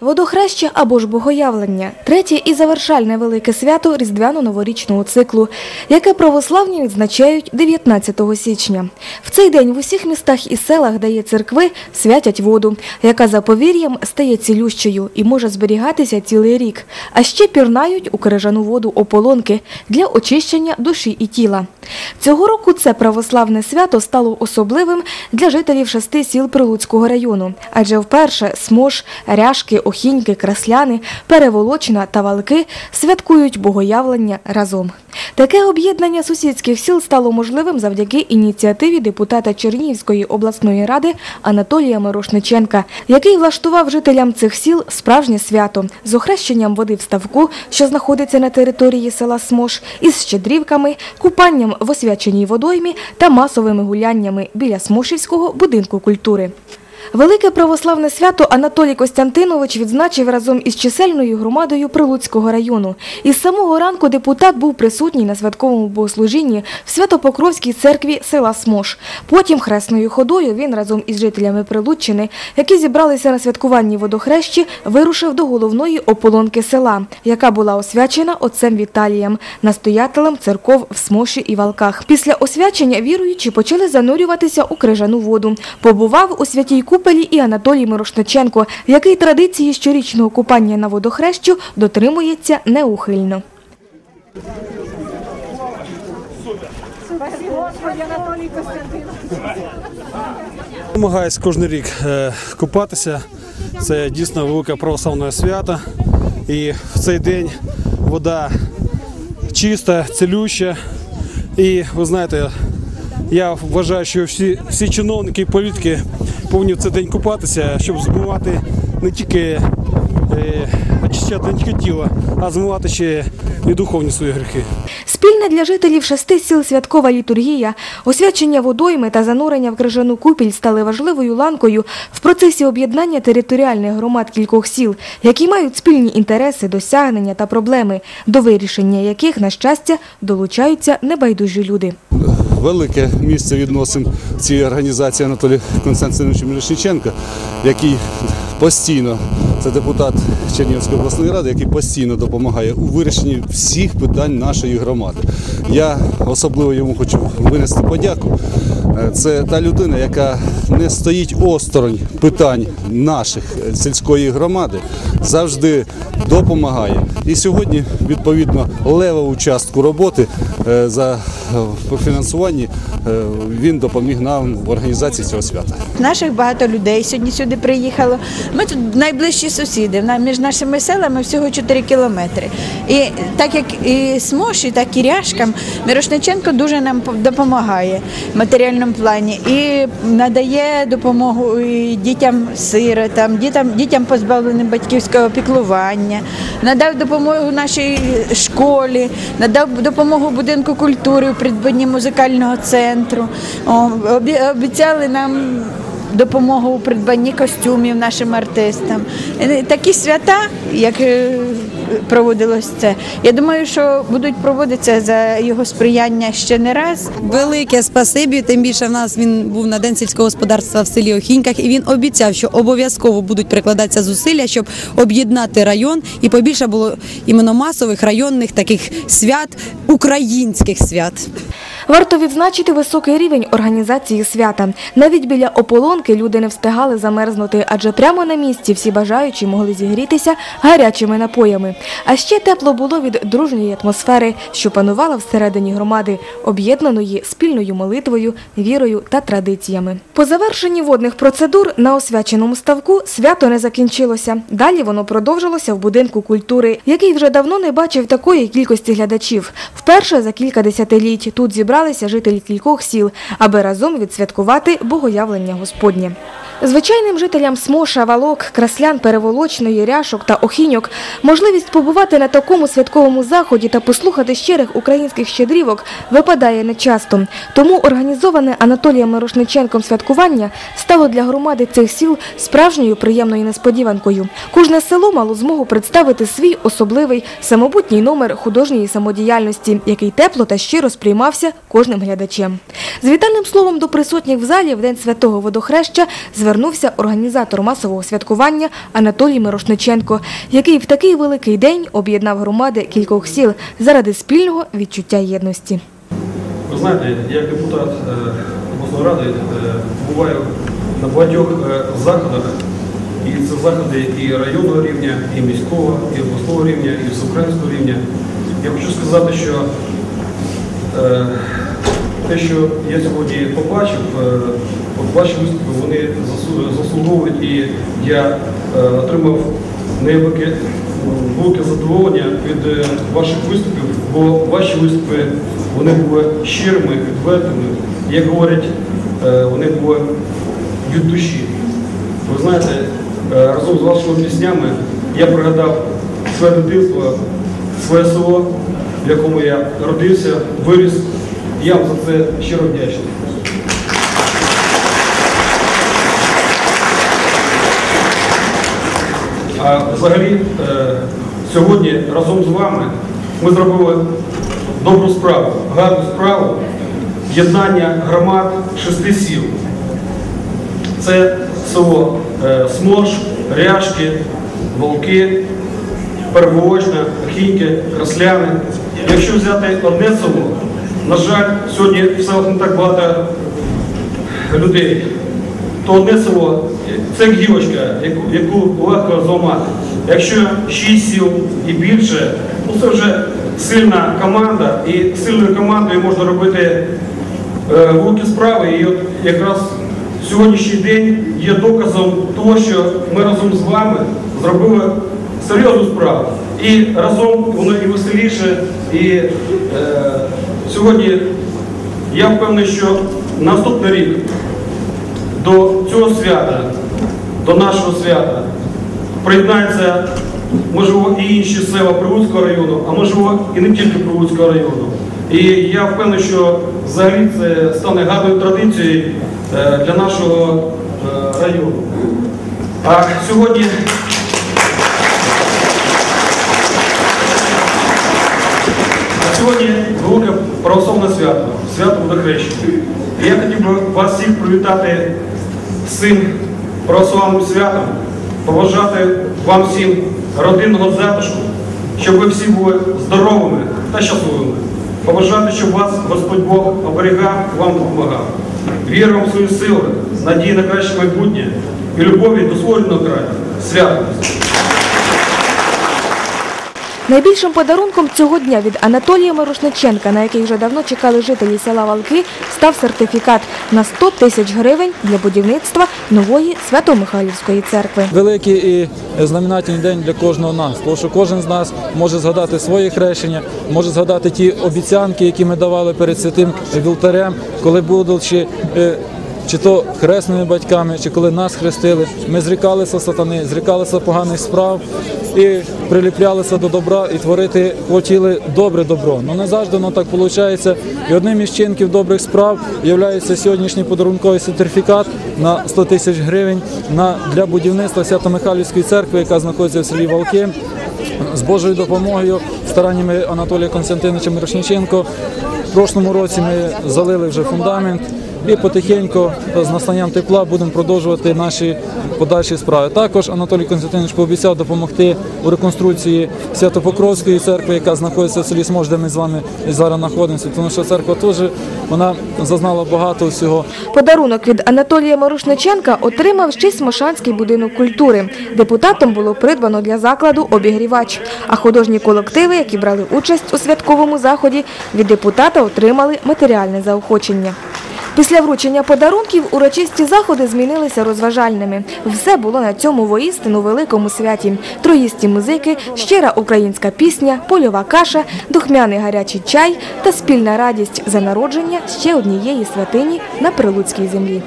Водохреща або ж богоявлення третє і завершальне велике свято різдвяно-новорічного циклу, яке православні відзначають 19 січня. В цей день в усіх містах і селах, де є церкви, святять воду, яка за повір'ям стає цілющою і може зберігатися цілий рік. А ще пірнають у крижану воду ополонки для очищення душі і тіла. Цього року це православне свято стало особливим для жителів шести сіл Прилуцького району, адже вперше Смош, Ряшки, Охіньки, Красляни, Переволочина та Валки святкують богоявлення разом. Таке об'єднання сусідських сіл стало можливим завдяки ініціативі депутата Чернігівської обласної ради Анатолія Мирошниченка, який влаштував жителям цих сіл справжнє свято з охрещенням води в ставку, що знаходиться на території села Смош, із щедрівками, купанням в освяченій водоймі та масовими гуляннями біля Смошівського будинку культури. Велике православне свято Анатолій Костянтинович відзначив разом із чисельною громадою Прилуцького району. Із самого ранку депутат був присутній на святковому богослужінні в Святопокровській церкві села Смош. Потім хресною ходою він разом із жителями Прилуччини, які зібралися на святкуванні водохрещі, вирушив до головної ополонки села, яка була освячена отцем Віталієм, настоятелем церков в Смоші і Валках. Після освячення віруючі почали занурюватися у крижану воду. Побував у святій купелі і Анатолій Мирошниченко, який традиції щорічного купання на водохрещу дотримується неухильно. Намагаюсь кожен рік е, купатися. Це дійсно велике православне свято. І в цей день вода чиста, цілюща. І ви знаєте, я вважаю, що всі, всі чиновники і політики в цей день купатися, щоб змивати не тільки е, очищати не тільки тіло, а змивати ще і духовні свої гріхи. Спільна для жителів шести сіл святкова літургія, освячення водойми та занурення в крижану купіль стали важливою ланкою в процесі об'єднання територіальних громад кількох сіл, які мають спільні інтереси, досягнення та проблеми, до вирішення яких, на щастя, долучаються небайдужі люди. Велике місце відносимо цій організації Анатолій Константинович Мірошниченка, який постійно, це депутат Чернівської обласної ради, який постійно допомагає у вирішенні всіх питань нашої громади. Я особливо йому хочу винести подяку. Е, Це та людина, яка не стоїть осторонь питань наших сільської громади, завжди допомагає. І сьогодні, відповідно, левову частку роботи е, за по фінансуванні е, він допоміг нам в організації цього свята. Наших багато людей сьогодні сюди приїхало. Ми тут найближчі сусіди. Між нашими селами всього 4 кілометри. І так як і Смоші, так і Ряшкам, Мирошниченко дуже нам допомагає в матеріальному плані і надає допомогу дітям сиротам, дітям, дітям позбавленим батьківського піклування, надав допомогу нашій школі, надав допомогу будинку культури у придбанні музикального центру. Обіцяли нам допомогу у придбанні костюмів нашим артистам. Е, Такі свята, як е, проводилось це, я думаю, що будуть проводитися за його сприяння ще не раз. Велике спасибі. Тим більше в нас він був на день сільського господарства в селі Охіньках, і він обіцяв, що обов'язково будуть прикладатися зусилля, щоб об'єднати район і побільше було іменно масових районних таких свят, українських свят. Варто відзначити високий рівень організації свята. Навіть біля ополонки люди не встигали замерзнути, адже прямо на місці всі бажаючі могли зігрітися гарячими напоями. А ще тепло було від дружньої атмосфери, що панувала всередині громади, об'єднаної спільною молитвою, вірою та традиціями. По завершенні водних процедур на освяченому ставку свято не закінчилося. Далі воно продовжилося в будинку культури, який вже давно не бачив такої кількості глядачів. Вперше за кілька десятиліть тут зібралися жителі кількох сіл, аби разом відсвяткувати богоявлення Господнє. Звичайним жителям Смоша, Валок, Краслян, Переволочної, Ряшок та Охіньок можливість побувати на такому святковому заході та послухати щирих українських щедрівок випадає нечасто. Тому організоване Анатолієм Мирошниченком святкування стало для громади цих сіл справжньою приємною несподіванкою. Кожне село мало змогу представити свій особливий самобутній номер художньої самодіяльності, який тепло та щиро сприймався кожним глядачем. З вітальним словом до присутніх в залі в день святого водохреща звернувся організатор масового святкування Анатолій Мирошниченко, який в такий великий день об'єднав громади кількох сіл заради спільного відчуття єдності. Ви знаєте, як депутат е, обласної ради е, буваю на багатьох е, заходах, і це заходи і районного рівня, і міського, і обласного рівня, і всеукраїнського рівня. Я хочу сказати, що те, що я сьогодні побачив, е, ваші виступи, вони заслуговують, і я е, отримав неабияке велике задоволення від е, ваших виступів, бо ваші виступи вони були щирими, відвертими. Як говорять, вони були від душі. Ви знаєте, разом з вашими піснями я пригадав своє дитинство, своє село, в якому я родився, виріс. Я вам за це щиро вдячний. А взагалі, е, сьогодні разом з вами ми зробили добру справу, гарну справу єднання громад шести сіл. Це село е, Сморш, Ряшки, Волки, Первоочна, Хіньки, Красляни. Якщо взяти одне село, на жаль, сьогодні в селах не так багато людей, то одне село це гілочка, яку, яку легко зламати. Якщо шість сіл і більше, ну це вже сильна команда, і сильною командою можна робити е, великі справи. І от якраз сьогоднішній день є доказом того, що ми разом з вами зробили серйозну справу. І разом воно і веселіше. І е, сьогодні я впевнений, що наступний рік до цього свята, до нашого свята, приєднаються, можливо, і інші села Прилуцького району, а можливо і не тільки Прилуцького району. І я впевнений, що взагалі це стане гарною традицією е, для нашого е, району. А сьогодні сьогодні велике православне свято, свято Водохрещення. І я хотів би вас всіх привітати з цим православним святом, побажати вам всім родинного затишку, щоб ви всі були здоровими та щасливими. Побажати, щоб вас Господь Бог оберігав, вам допомагав. Віру в свої сили, надії на краще майбутнє і любові до свого краю. Свято! Найбільшим подарунком цього дня від Анатолія Мирошниченка, на який вже давно чекали жителі села Валки, став сертифікат на 100 тисяч гривень для будівництва нової Свято-Михайлівської церкви. великий і знаменательний день для кожного нас, тому що кожен з нас може згадати своє хрещення, може згадати ті обіцянки, які ми давали перед святим вівтарем, коли будучи е, чи то хресними батьками, чи коли нас хрестили, ми зрікалися сатани, зрікалися поганих справ і приліплялися до добра і творити хотіли добре добро. Ну не завжди воно так виходить. І одним із чинків добрих справ є сьогоднішній подарунковий сертифікат на 100 тисяч гривень для будівництва Свято-Михайлівської церкви, яка знаходиться в селі Валки. З Божою допомогою, стараннями Анатолія Константиновича Мирошниченко, в прошлому році ми залили вже фундамент і потихеньку з настанням тепла будемо продовжувати наші подальші справи. Також Анатолій Константинович пообіцяв допомогти у реконструкції Свято-Покровської церкви, яка знаходиться в селі Смож, де ми з вами зараз знаходимося, тому що церква теж вона зазнала багато всього. Подарунок від Анатолія Мирошниченка отримав ще Смошанський будинок культури. Депутатом було придбано для закладу обігрівач. А художні колективи, які брали участь у святковому заході, від депутата отримали матеріальне заохочення. Після вручення подарунків урочисті заходи змінилися розважальними. Все було на цьому воістину великому святі. Троїсті музики, щира українська пісня, польова каша, духмяний гарячий чай та спільна радість за народження ще однієї святині на Прилуцькій землі.